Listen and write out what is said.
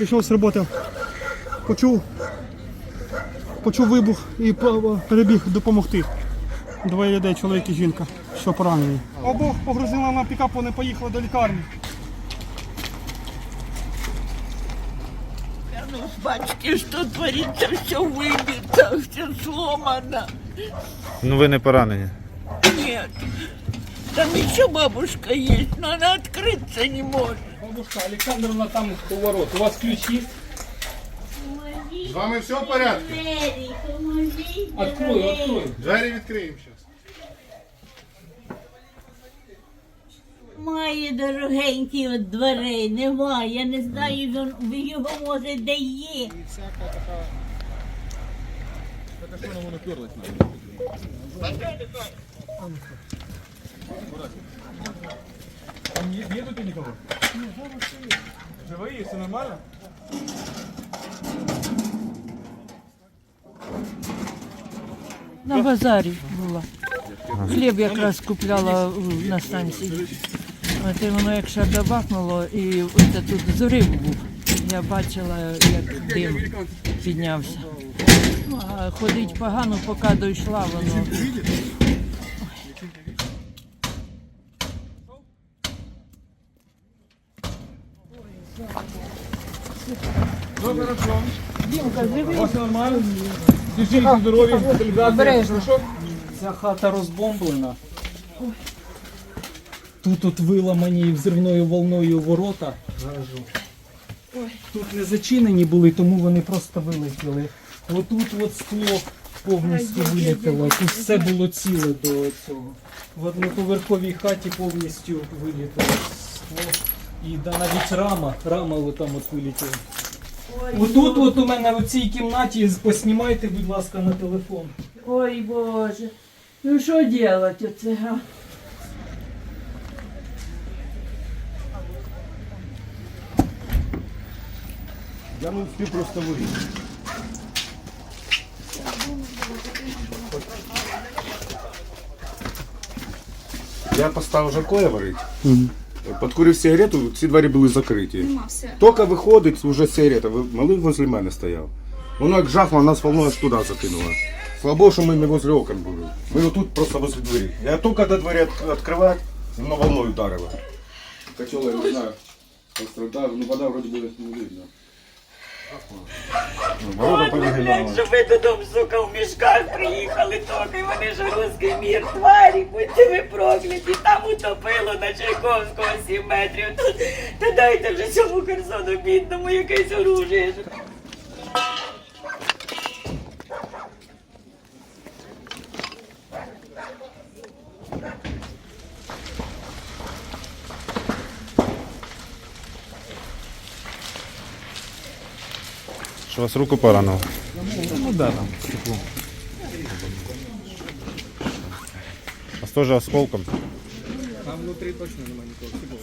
Прийшов з роботи, почув, почув вибух і перебіг допомогти. Двоє людей, чоловік і жінка, що поранені. Обох погрузили на пікап, вони поїхали до лікарні. Ну, бачите, что творится, все выбито, все сломано. Ну ви не поранені. Нет. Там еще бабушка есть, но она открыться не может. Бабушка Александровна там у ворот. У вас ключ есть? З вами все в порядку? Двері, поможіть. Открою, открою. Двері відкриємо зараз. Має дорогенький от дверей, немає. Я не знаю, він, він його може де є. Там не- нету никого? Живые, все нормально? На базарі була. Хліб якраз купляла на станції. От і воно як шарда і оце тут зорив був. Я бачила, як дим піднявся. Ну, а ходить погано, поки дійшла воно. Все хорошо. Стабилизация. Хорошо? Ця хата розбомблена. Тут от виламані взривною волною ворота. Тут не зачинені були, тому вони просто вилетіли. Отут от скло повністю вилетіло. Тут все було ціле до цього. В одноповерховій хаті повністю вилетіло скло. І да, навіть рама, рама отам от вилетіла. Отут от у мене в цій кімнаті поснімайте, будь ласка, на телефон. Ой Боже, ну що робити оце? а? Я не встиг просто вийти. Я поставив жаркое варити. Подкурив сигарету, ці двері були закриті. Тільки виходить вже сигарета, малий возле мене стояв. Воно як жахло, нас волною аж туди закинуло. Слава Богу, що ми не возле окон були. Ми отут просто возле двері. Я тільки до двері від- відкриваю, воно волною ударило. Качола, я не знаю, пострадав, ну вода вроде би не видно. Ворота От, блядь, повигинали. що ви додому, сука, в мішках приїхали тільки, вони ж русський мір, тварі, будьте ви прокляті, там утопило на Чайковського 7 метрів. Та дайте вже цьому Херсону бідному якесь оружие. Що вас руку поранило? Ну да, там стекло. А з теж осколком? Там внутри точно немає нікого.